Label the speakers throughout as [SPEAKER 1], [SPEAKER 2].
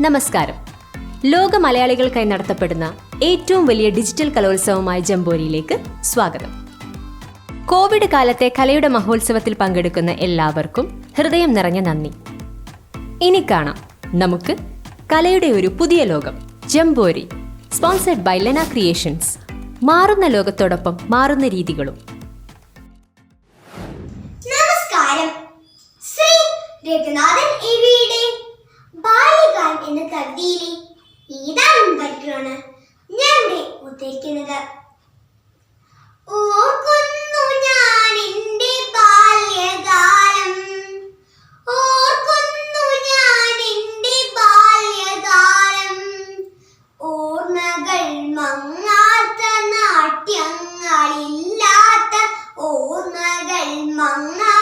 [SPEAKER 1] നമസ്കാരം. ലോക മലയാളികൾക്കായി നടത്തപ്പെടുന്ന ഏറ്റവും വലിയ ഡിജിറ്റൽ കലോത്സവമായ ജംബോരിയിലേക്ക് സ്വാഗതം. കോവിഡ് കാലത്തെ കലയുടെ മഹോത്സവത്തിൽ പങ്കെടുക്കുന്ന എല്ലാവർക്കും ഹൃദയം നിറഞ്ഞ നന്ദി. ഇനി കാണാം. നമുക്ക് കലയുടെ ഒരു പുതിയ ലോകം jamboree sponsored by Lena creations മാറുന്ന ലോകത്തോടൊപ്പം മാറുന്ന രീതികളും.
[SPEAKER 2] നമസ്കാരം. ശ്രീ എന്ന കവിതയിലെ ഏതാനും പറ്റുമാണ് ഞാൻ ഇവിടെ ഞാൻ ബാല്യകാലം. ഓർക്കുന്നു ഞാൻ ബാല്യകാലം. മങ്ങാത്ത നാട്യങ്ങളില്ലാത്ത ഓർമ്മകൾ മങ്ങാ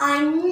[SPEAKER 2] I'm